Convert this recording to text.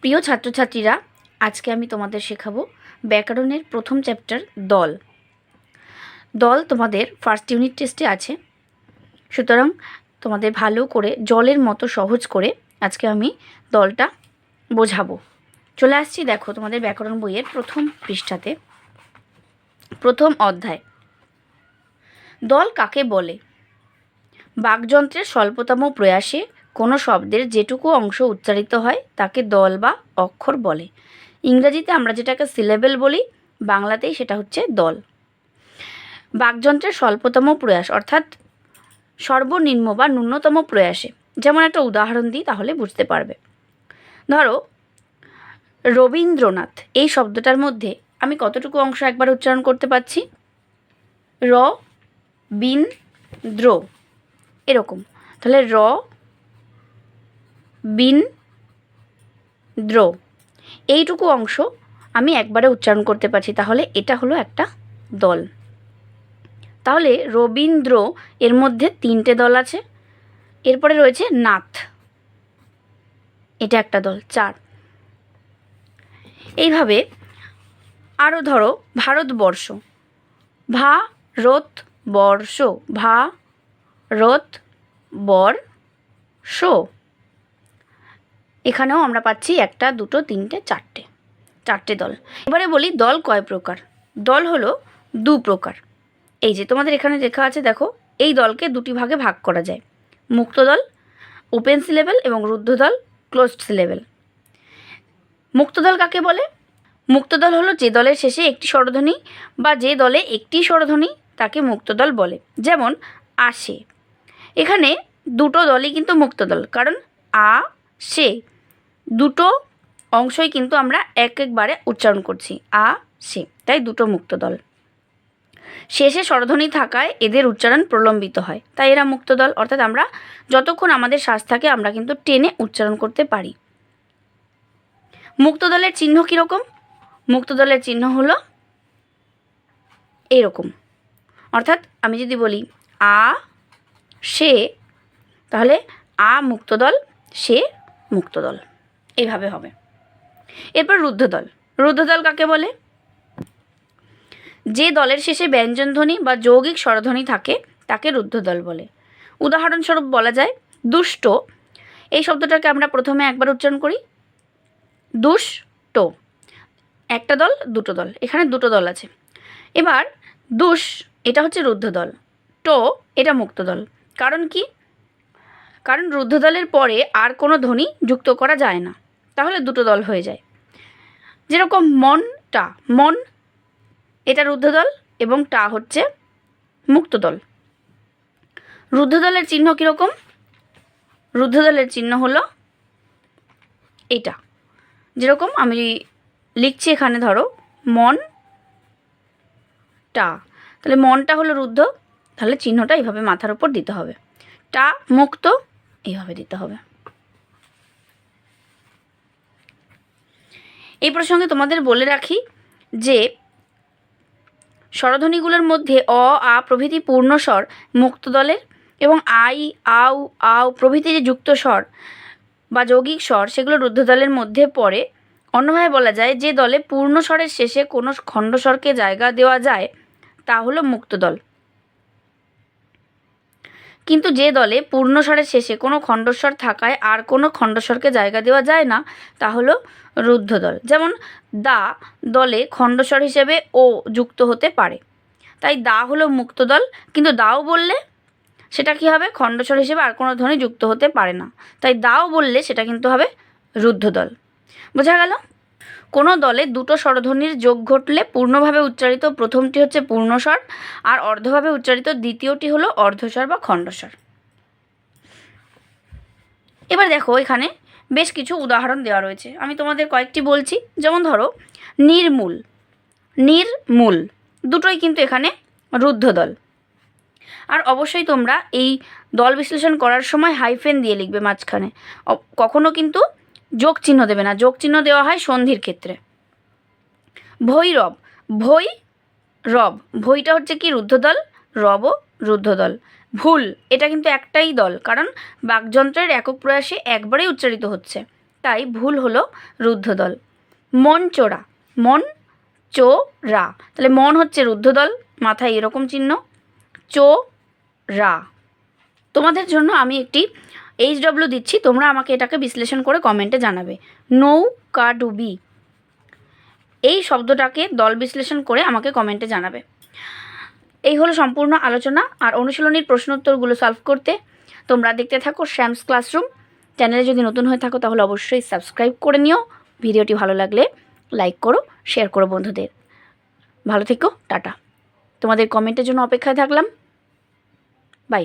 প্রিয় ছাত্রছাত্রীরা, আজকে আমি তোমাদের শেখাবো ব্যাকরণের প্রথম চ্যাপ্টার দল। দল তোমাদের ফার্স্ট ইউনিট টেস্টে আছে। সুতরাং তোমাদের ভালো করে, জলের মতো সহজ করে আজকে আমি দলটা বোঝাবো। চলে আসছি দেখো তোমাদের ব্যাকরণ বইয়ের প্রথম পৃষ্ঠাতে। প্রথম অধ্যায়। দল কাকে বলে? বাকযন্ত্রের স্বল্পতম প্রয়াসে কোনো শব্দের যেটুকু অংশ উচ্চারিত হয়, তাকে দল বা অক্ষর বলে। ইংরেজিতে আমরা যেটাকে সিলেবেল বলি, বাংলাতেই সেটা হচ্ছে দল। বাকযন্ত্রের স্বল্পতম প্রয়াস, অর্থাৎ সর্বনিম্ন বা ন্যূনতম প্রয়াসে। যেমন একটা উদাহরণ দিই, তাহলে বুঝতে পারবে। ধরো, রবীন্দ্রনাথ, এই শব্দটার মধ্যে আমি কতটুকু অংশ একবার উচ্চারণ করতে পারছি? র, বিন, দ্র, এরকম। তাহলে র বিন দ্র। এইটুকু অংশ আমি একবারে উচ্চারণ করতে পারছি, তাহলে এটা হলো একটা দল। তাহলে রবীন্দ্র এর মধ্যে তিনটে দল আছে, এরপরে রয়েছে নাথ। এটা একটা দল, চার। এইভাবে আরও ধরো, ভারতবর্ষ। ভা রত বর্ষ ভা রত বর শো এখানেও আমরা পাচ্ছি একটা, দুটো, তিনটে, চারটে চারটে দল। এবারে বলি দল কয় প্রকার? দল হলো দু প্রকার। এই যে তোমাদের এখানে লেখা আছে, দেখো, এই দলকে দুটি ভাগে ভাগ করা যায়। মুক্ত দল ওপেন সিলেবেল এবং রুদ্ধ দল, ক্লোজড সিলেবেল মুক্ত দল কাকে বলে? মুক্ত দল হলো যে দলের শেষে একটি স্বরধ্বনি বা যে দলে একটি স্বরধ্বনি তাকে মুক্ত দল বলে। যেমন, আসে। এখানে দুটো দলই কিন্তু মুক্ত দল, কারণ আ, সে দুটো অংশই কিন্তু আমরা এক একবারে উচ্চারণ করছি, আ, সে, তাই দুটো মুক্ত দল। শেষে স্বরধ্বনি থাকায় এদের উচ্চারণ প্রলম্বিত হয়, তাই এরা মুক্ত দল, অর্থাৎ আমরা যতক্ষণ আমাদের শ্বাস থাকে আমরা কিন্তু টেনে উচ্চারণ করতে পারি। মুক্ত দলের চিহ্ন কীরকম? মুক্ত দলের চিহ্ন হলো এরকম। অর্থাৎ আমি যদি বলি, আ, সে, তাহলে আ মুক্ত দল, সে মুক্ত দল এইভাবে হবে। এরপর রুদ্ধদল। রুদ্ধদল কাকে বলে? যে দলের শেষে ব্যঞ্জনধ্বনি বা যৌগিক স্বরধ্বনি থাকে, তাকে রুদ্ধদল বলে। উদাহরণস্বরূপ বলা যায়, দুষ্ট। এই শব্দটাকে আমরা প্রথমে একবার উচ্চারণ করি। দুষ্ট। একটা দল, দুটো দল। এখানে দুটো দল আছে। এবার, দুষ, এটা হচ্ছে রুদ্ধ দল টো, এটা মুক্ত দল। কারণ কি? কারণ রুদ্ধ দলের পরে আর কোনো ধ্বনি যুক্ত করা যায় না। তাহলে দুটো দল হয়ে যায়। যেরকম মনটা, মন এটা রুদ্ধদল এবং টা হচ্ছে মুক্ত দল রুদ্ধদলের চিহ্ন কীরকম? রুদ্ধদলের চিহ্ন হলো এটা। যেরকম আমি লিখছি এখানে ধরো, মন টা। তাহলে মনটা হলো রুদ্ধ তাহলে চিহ্নটা এইভাবে মাথার উপর দিতে হবে। টা মুক্ত, এইভাবে দিতে হবে। এই প্রসঙ্গে তোমাদের বলে রাখি যে স্বরধ্বনিগুলোর মধ্যে অ, আ প্রভৃতি পূর্ণ স্বর মুক্ত দলের এবং আই, আউ আউ প্রভৃতি যে যুক্ত স্বর বা যৌগিক স্বর, সেগুলো রুদ্ধদলের মধ্যে পড়ে। অন্যভাবে বলা যায়, যে দলে পূর্ণ স্বরের শেষে কোনো খণ্ডস্বরকে জায়গা দেওয়া যায়, তা হলো মুক্ত দল। কিন্তু যে দলে পূর্ণস্বরের শেষে কোনো খণ্ডস্বর থাকায় আর কোনো খণ্ডস্বরকে জায়গা দেওয়া যায় না, তা হলো রুদ্ধ দল যেমন, দা দলে খণ্ডস্বর হিসেবে ও যুক্ত হতে পারে। তাই দা হলো মুক্ত দল কিন্তু দাও বললে সেটা কি হবে? খণ্ডস্বর হিসেবে আর কোনো ধ্বনি যুক্ত হতে পারে না। তাই দাও বললে সেটা কিন্তু হবে রুদ্ধ দল বোঝা গেল? কোনো দলে দুটো স্বরধ্বনির যোগ ঘটলে পূর্ণভাবে উচ্চারিত প্রথমটি হচ্ছে পূর্ণস্বর আর অর্ধভাবে উচ্চারিত দ্বিতীয়টি হলো অর্ধস্বর বা খণ্ডস্বর। এবার দেখো এখানে বেশ কিছু উদাহরণ দেওয়া রয়েছে। আমি তোমাদের কয়েকটি বলছি। যেমন ধরো, নির্মূল নির্মূল দুটোই কিন্তু এখানে রুদ্ধ দল। আর অবশ্যই তোমরা এই দল বিশ্লেষণ করার সময় হাইফেন দিয়ে লিখবে মাঝখানে। কখনো কিন্তু যোগ চিহ্ন দেবে না। যোগ চিহ্ন দেওয়া হয় সন্ধির ক্ষেত্রে। ভৈরব। ভৈ রব। ভইটা হচ্ছে কি? রুদ্ধদল রবও রুদ্ধদল। ভুল। এটা কিন্তু একটাই দল, কারণ বাকযন্ত্রের একক প্রয়াসে একবারেই উচ্চারিত হচ্ছে। তাই ভুল হলো রুদ্ধদল। মন চোরা মন চো রা তাহলে মন হচ্ছে রুদ্ধদল, মাথায় এরকম চিহ্ন। চো রা তোমাদের জন্য আমি একটি এইচ ডব্লিউ দিচ্ছি। তোমরা আমাকে এটাকে বিশ্লেষণ করে কমেন্টে জানাবে। নৌকা ডুবি। এই শব্দটাকে দল বিশ্লেষণ করে আমাকে কমেন্টে জানাবে। এই হলো সম্পূর্ণ আলোচনা আর অনুশীলনীর প্রশ্নোত্তরগুলো সলভ করতে। তোমরা দেখতে থাকো শ্যামস ক্লাসরুম চ্যানেলে যদি নতুন হয়ে থাকো তাহলে অবশ্যই সাবস্ক্রাইব করে নিও। ভিডিওটি ভালো লাগলে লাইক করো শেয়ার করো বন্ধুদের। ভালো থেকো, টাটা। তোমাদের কমেন্টের জন্য অপেক্ষায় থাকলাম। বাই